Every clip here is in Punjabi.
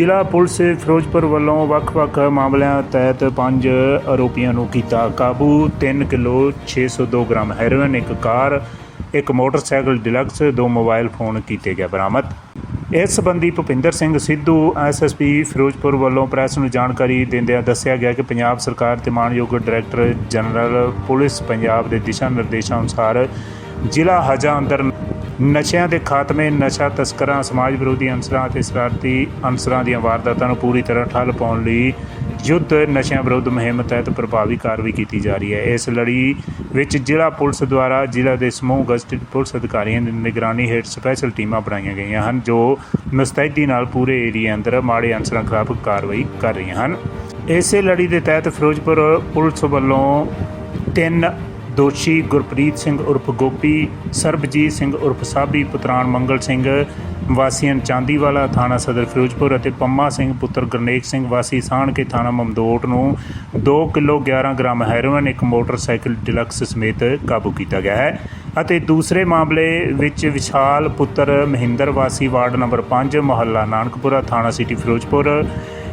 ਜ਼ਿਲ੍ਹਾ ਪੁਲਿਸ ਫਿਰੋਜ਼ਪੁਰ ਵੱਲੋਂ ਵੱਖ-ਵੱਖ ਮਾਮਲਿਆਂ ਤਹਿਤ ਪੰਜ ਆਰੋਪੀਆਂ ਨੂੰ ਕੀਤਾ ਕਾਬੂ। 3 ਕਿਲੋ 602 ਗ੍ਰਾਮ ਹੈਰੋਇਨ, ਇੱਕ ਕਾਰ, ਇੱਕ ਮੋਟਰਸਾਈਕਲ ਡਿਲਕਸ, ਦੋ ਮੋਬਾਈਲ ਫੋਨ ਕੀਤੇ ਗਏ ਬਰਾਮਦ। ਇਸ ਸੰਬੰਧੀ ਭੁਪਿੰਦਰ ਸਿੰਘ ਸਿੱਧੂ ਐਸਐਸਪੀ ਫਿਰੋਜ਼ਪੁਰ ਵੱਲੋਂ ਪ੍ਰੈਸ ਨੂੰ ਜਾਣਕਾਰੀ ਦਿੰਦਿਆਂ ਦੱਸਿਆ ਗਿਆ ਕਿ ਪੰਜਾਬ ਸਰਕਾਰ ਤੇ ਮਾਨਯੋਗ ਡਾਇਰੈਕਟਰ ਜਨਰਲ ਪੁਲਿਸ ਪੰਜਾਬ ਦੇ ਦਿਸ਼ਾ ਨਿਰਦੇਸ਼ਾਂ ਅਨੁਸਾਰ ਜ਼ਿਲ੍ਹਾ ਹਜਾ ਅੰਦਰ ਨਸ਼ਿਆਂ ਦੇ ਖਾਤਮੇ, ਨਸ਼ਾ ਤਸਕਰਾਂ, ਸਮਾਜ ਵਿਰੋਧੀ ਅਨਸਰਾਂ ਅਤੇ ਸ਼ਰਾਰਤੀ ਅਨਸਰਾਂ ਦੀਆਂ ਵਾਰਦਾਤਾਂ ਨੂੰ ਪੂਰੀ ਤਰ੍ਹਾਂ ਠੱਲ ਪਾਉਣ ਲਈ ਯੁੱਧ ਨਸ਼ਿਆਂ ਵਿਰੁੱਧ ਮੁਹਿੰਮ ਤਹਿਤ ਪ੍ਰਭਾਵੀ ਕਾਰਵਾਈ ਕੀਤੀ ਜਾ ਰਹੀ ਹੈ। ਇਸ ਲੜੀ ਵਿੱਚ ਜ਼ਿਲ੍ਹਾ ਪੁਲਿਸ ਦੁਆਰਾ ਜ਼ਿਲ੍ਹਾ ਦੇ ਸਮੂਹ ਗਜ਼ਟਿਡ ਪੁਲਿਸ ਅਧਿਕਾਰੀਆਂ ਦੀ ਨਿਗਰਾਨੀ ਹੇਠ ਸਪੈਸ਼ਲ ਟੀਮਾਂ ਬਣਾਈਆਂ ਗਈਆਂ ਹਨ, ਜੋ ਮੁਸਤੈਦੀ ਨਾਲ ਪੂਰੇ ਏਰੀਆ ਅੰਦਰ ਮਾੜੇ ਅਨਸਰਾਂ ਖਿਲਾਫ ਕਾਰਵਾਈ ਕਰ ਰਹੀਆਂ ਹਨ। ਇਸੇ ਲੜੀ ਦੇ ਤਹਿਤ ਫਿਰੋਜ਼ਪੁਰ ਪੁਲਿਸ ਵੱਲੋਂ ਤਿੰਨ ਦੋਸ਼ੀ ਗੁਰਪ੍ਰੀਤ ਸਿੰਘ ਉਰਫ ਗੋਪੀ, ਸਰਬਜੀਤ ਸਿੰਘ ਉਰਫ ਸਾਬੀ, ਪੁਤਰਾਨ ਮੰਗਲ ਸਿੰਘ, ਵਾਸੀਆਂ ਚਾਂਦੀਵਾਲਾ ਥਾਣਾ ਸਦਰ ਫਿਰੋਜ਼ਪੁਰ ਅਤੇ ਪੰਮਾ ਸਿੰਘ ਪੁੱਤਰ ਗਰਨੇਕ ਸਿੰਘ, ਵਾਸੀ ਸਾਹਣਕੇ ਥਾਣਾ ਮਮਦੋਟ ਨੂੰ 2 ਕਿਲੋ 11 ਗ੍ਰਾਮ ਹੈਰੋਇਨ, ਇੱਕ ਮੋਟਰਸਾਈਕਲ ਡਿਲਕਸ ਸਮੇਤ ਕਾਬੂ ਕੀਤਾ ਗਿਆ ਹੈ। ਅਤੇ ਦੂਸਰੇ ਮਾਮਲੇ ਵਿੱਚ ਵਿਸ਼ਾਲ ਪੁੱਤਰ ਮਹਿੰਦਰ ਵਾਸੀ ਵਾਰਡ ਨੰਬਰ 5 ਮੁਹੱਲਾ ਨਾਨਕਪੁਰਾ ਥਾਣਾ ਸਿਟੀ ਫਿਰੋਜ਼ਪੁਰ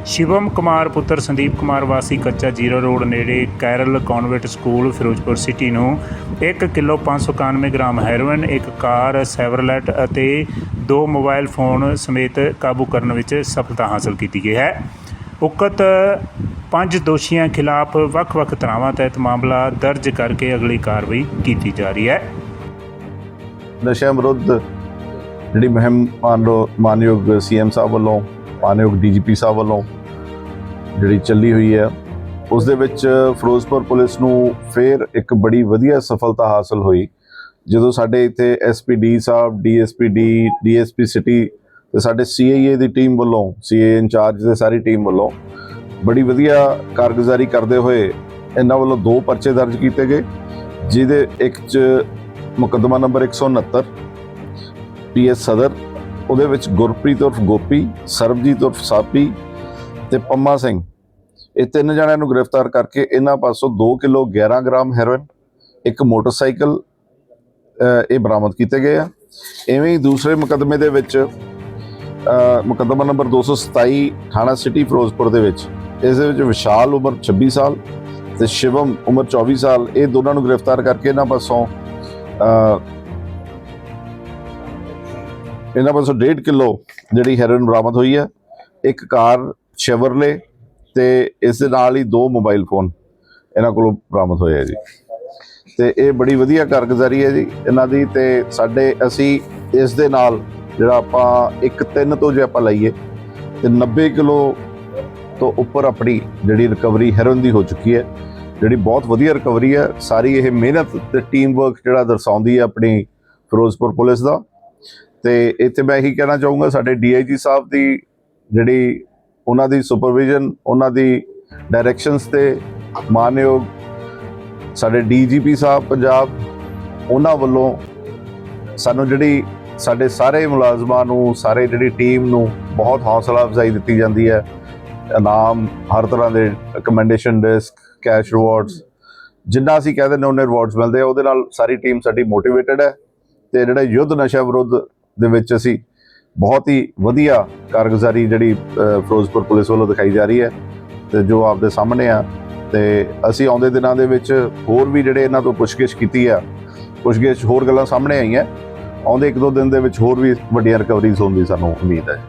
ਸ਼ਿਵਮ ਕੁਮਾਰ ਪੁੱਤਰ ਸੰਦੀਪ ਕੁਮਾਰ ਵਾਸੀ ਕੱਚਾ ਜੀਰੋ ਰੋਡ ਨੇੜੇ Carol convent school, Ferozepur city ਨੂੰ 1 ਕਿਲੋ 591 ਗ੍ਰਾਮ ਹੈਰੋਇਨ, ਇੱਕ ਕਾਰ ਸੈਵਰਲੈਟ ਅਤੇ ਦੋ ਮੋਬਾਈਲ ਫੋਨ ਸਮੇਤ ਕਾਬੂ ਕਰਨ ਵਿੱਚ ਸਫਲਤਾ ਹਾਸਲ ਕੀਤੀ ਗਈ ਹੈ। ਉਕਤ ਪੰਜ ਦੋਸ਼ੀਆਂ ਖਿਲਾਫ ਵੱਖ-ਵੱਖ ਧਾਰਾਵਾਂ ਤਹਿਤ ਮਾਮਲਾ ਦਰਜ ਕਰਕੇ ਅਗਲੀ ਕਾਰਵਾਈ ਕੀਤੀ ਜਾ ਰਹੀ ਹੈ। ਨਸ਼ਿਆਂ ਵਿਰੁੱਧ ਜਿਹੜੀ ਮੁਹਿੰਮ ਮਾਨਯੋ- ਮਾਨਯੋਗ ਸੀਐਮ ਸਾਹਿਬ ਵੱਲੋਂ ਮਾਨਯੋਗ ਡੀਜੀਪੀ ਸਾਹਿਬ ਵੱਲੋਂ ਜਿਹੜੀ ਚੱਲੀ ਹੋਈ ਹੈ, ਉਸ ਦੇ ਵਿੱਚ ਫਿਰੋਜ਼ਪੁਰ ਪੁਲਿਸ ਨੂੰ ਫੇਰ ਇੱਕ ਬੜੀ ਵਧੀਆ ਸਫਲਤਾ ਹਾਸਲ ਹੋਈ। ਜਦੋਂ ਸਾਡੇ ਇੱਥੇ ਐਸਪੀਡੀ ਸਾਹਿਬ ਡੀਐਸਪੀਡੀ ਡੀਐਸਪੀ ਸਿਟੀ ਤੇ ਸਾਡੇ ਸੀਆਈਏ ਦੀ ਟੀਮ ਵੱਲੋਂ ਸੀਏ ਇੰਚਾਰਜ ਦੇ ਸਾਰੀ ਟੀਮ ਵੱਲੋਂ ਬੜੀ ਵਧੀਆ ਕਾਰਗੁਜ਼ਾਰੀ ਕਰਦੇ ਹੋਏ ਇਹਨਾਂ ਵੱਲੋਂ ਦੋ ਪਰਚੇ ਦਰਜ ਕੀਤੇ ਗਏ, ਜਿਹਦੇ ਇੱਕ 'ਚ ਮੁਕੱਦਮਾ ਨੰਬਰ 169 ਪੀਐਸ ਸਦਰ ਉਹਦੇ ਵਿੱਚ ਗੁਰਪ੍ਰੀਤ ਉਰਫ ਗੋਪੀ ਸਰਬਜੀਤ ਉਰਫ ਸਾਪੀ ਤੇ ਪੰਮਾ ਸਿੰਘ। ਇਹ ਤਿੰਨ ਜਣਿਆਂ ਨੂੰ ਗ੍ਰਿਫਤਾਰ ਕਰਕੇ ਇਹਨਾਂ ਪਾਸੋਂ 2 ਕਿਲੋ 11 ਗ੍ਰਾਮ ਹੈਰੋਇਨ ਇੱਕ ਮੋਟਰਸਾਈਕਲ ਇਹ ਬਰਾਮਦ ਕੀਤੇ ਗਏ ਆ। ਐਵੇਂ ਹੀ ਦੂਸਰੇ ਮੁਕੱਦਮੇ ਦੇ ਵਿੱਚ ਅਹ, ਮੁਕੱਦਮਾ ਨੰਬਰ 227 ਥਾਣਾ ਸਿਟੀ ਫਿਰੋਜ਼ਪੁਰ ਦੇ ਵਿੱਚ ਇਸ ਦੇ ਵਿੱਚ ਵਿਸ਼ਾਲ ਉਮਰ 26 ਸਾਲ ਤੇ ਸ਼ਿਵਮ ਉਮਰ 24 ਸਾਲ ਇਹ ਦੋਨਾਂ ਨੂੰ ਗ੍ਰਿਫਤਾਰ ਕਰਕੇ ਇਹਨਾਂ ਪਾਸੋਂ ਇਹਨਾਂ ਪਾਸੋਂ 1.5 ਕਿਲੋ ਜਿਹੜੀ ਹੈਰੋਇਨ ਬਰਾਮਦ ਹੋਈ ਹੈ। ਇੱਕ ਕਾਰ ਸ਼ੈਵਰਲੇ ਤੇ ਇਸ ਦੇ ਨਾਲ ਹੀ ਦੋ ਮੋਬਾਈਲ ਫੋਨ ਇਹਨਾਂ ਕੋਲੋਂ ਬਰਾਮਦ ਹੋਏ ਆ ਜੀ। ਤੇ ਇਹ ਬੜੀ ਵਧੀਆ ਕਾਰਗੁਜ਼ਾਰੀ ਹੈ ਜੀ ਇਹਨਾਂ ਦੀ ਤੇ ਸਾਡੇ ਅਸੀਂ ਇਸ ਦੇ ਨਾਲ ਜਿਹੜਾ ਆਪਾਂ ਇੱਕ ਤਿੰਨ ਤੋਂ ਜੇ ਆਪਾਂ ਲਈਏ ਤੇ 90 ਕਿਲੋ ਤੋਂ ਉੱਪਰ ਆਪਣੀ ਜਿਹੜੀ ਰਿਕਵਰੀ ਹੈਰੋਇਨ ਦੀ ਹੋ ਚੁੱਕੀ ਹੈ। ਜਿਹੜੀ ਬਹੁਤ ਵਧੀਆ ਰਿਕਵਰੀ ਹੈ। ਸਾਰੀ ਇਹ ਮਿਹਨਤ ਤੇ ਟੀਮ ਵਰਕ ਜਿਹੜਾ ਦਰਸਾਉਂਦੀ ਹੈ ਆਪਣੀ ਫਿਰੋਜ਼ਪੁਰ ਪੁਲਿਸ ਦਾ। ਤੇ ਇੱਥੇ ਮੈਂ ਇਹੀ ਕਹਿਣਾ ਚਾਹੂੰਗਾ, ਸਾਡੇ ਡੀਆਈਜੀ ਸਾਹਿਬ ਦੀ ਜਿਹੜੀ ਉਹਨਾਂ ਦੀ ਸੁਪਰਵਿਜ਼ਨ ਉਹਨਾਂ ਦੀ ਡਾਇਰੈਕਸ਼ਨਸ ਤੇ ਮਾਨਯੋਗ ਸਾਡੇ ਡੀਜੀਪੀ ਸਾਹਿਬ ਪੰਜਾਬ, ਉਹਨਾਂ ਵੱਲੋਂ ਸਾਨੂੰ ਜਿਹੜੀ ਸਾਡੇ ਸਾਰੇ ਮੁਲਾਜ਼ਮਾਂ ਨੂੰ, ਸਾਰੇ ਜਿਹੜੀ ਟੀਮ ਨੂੰ ਬਹੁਤ ਹੌਸਲਾ ਅਫਜ਼ਾਈ ਦਿੱਤੀ ਜਾਂਦੀ ਹੈ। ਇਨਾਮ ਹਰ ਤਰ੍ਹਾਂ ਦੇ ਕਮੈਂਡੇਸ਼ਨ ਡਿਸਕ ਕੈਸ਼ ਰਿਵਾਰਡਸ ਜਿੰਨਾ ਅਸੀਂ ਕਹਿੰਦੇ ਨੇ ਉਹਨੇ ਰਿਵਾਰਡਸ ਮਿਲਦੇ ਆ। ਉਹਦੇ ਨਾਲ ਸਾਰੀ ਟੀਮ ਸਾਡੀ ਮੋਟੀਵੇਟਡ ਹੈ ਤੇ ਜਿਹੜਾ ਯੁੱਧ ਨਸ਼ਾ ਵਿਰੁੱਧ ਦੇ ਵਿੱਚ ਅਸੀਂ ਬਹੁਤ ਹੀ ਵਧੀਆ ਕਾਰਗੁਜ਼ਾਰੀ ਜਿਹੜੀ ਫਿਰੋਜ਼ਪੁਰ ਪੁਲਿਸ ਵੱਲੋਂ ਦਿਖਾਈ ਜਾ ਰਹੀ ਹੈ ਤੇ ਜੋ ਆਪਦੇ ਸਾਹਮਣੇ ਆ। ਤੇ ਅਸੀਂ ਆਉਂਦੇ ਦਿਨਾਂ ਦੇ ਵਿੱਚ ਹੋਰ ਵੀ ਜਿਹੜੇ ਇਹਨਾਂ ਤੋਂ ਪੁੱਛਗਿੱਛ ਕੀਤੀ ਆ, ਪੁੱਛਗਿੱਛ ਹੋਰ ਗੱਲਾਂ ਸਾਹਮਣੇ ਆਈਆਂ। ਆਉਂਦੇ ਇੱਕ ਦੋ ਦਿਨ ਦੇ ਵਿੱਚ ਹੋਰ ਵੀ ਵੱਡੀਆਂ ਰਿਕਵਰੀਜ਼ ਹੋਣ ਦੀ ਸਾਨੂੰ ਉਮੀਦ ਹੈ।